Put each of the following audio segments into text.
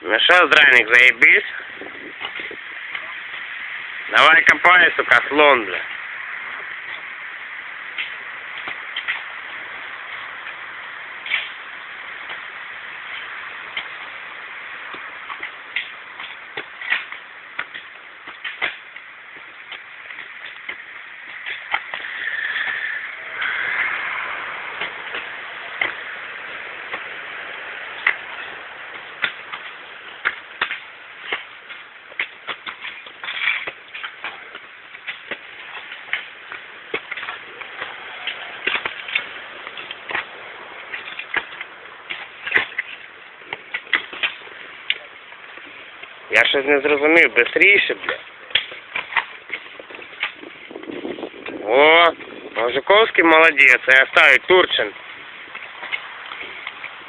Ну что, здравник, заебись? Давай копай, сука, слон, бля. Я щось не зрозумів, бистріше, бля. О, Мужиковський молодець, я ставлю Турчин.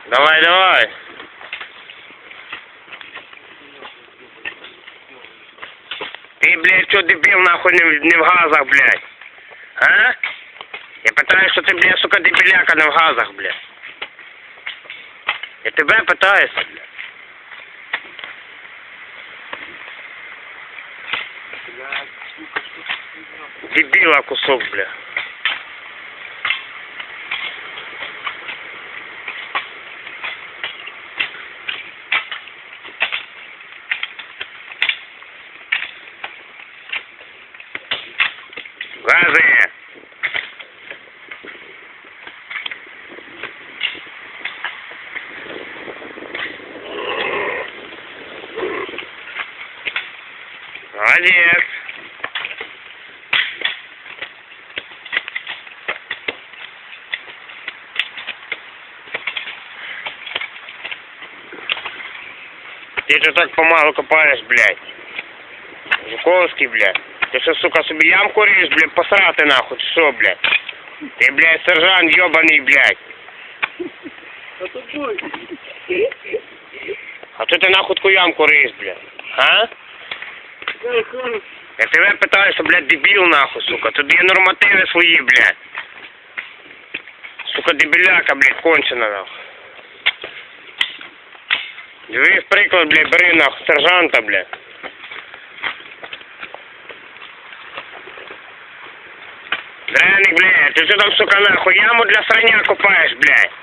Давай, давай. Ти, блядь, що дебіл, нахуй не, не в газах, блядь? А? Я питаю, що ти, блядь, сука, дебіляка не в газах, блядь. Я тебе питаюся, блядь. Дебила кусок, бля. Газы! Молодец! Ты что так помалу копаешь, блядь? Жуковский, блядь. Ты что, сука, собі ямку ріж, блядь, посрати нахуй, чи що, блядь? Ти, блядь, сержант ёбаний, блядь. А то бой. А то ти нахуй таку ямку ріж, блядь. А? Я тебе питаюся, блядь, дебіл нахуй, сука. Тут є нормативи свої, блядь. Сука, дебіляка, блядь, кончена нахуй. Дивись приклад, бля, бери нахуй сержанта, бля. Драник, бля, ти що там, сука, нахуй, яму для сраня копаєш, блядь?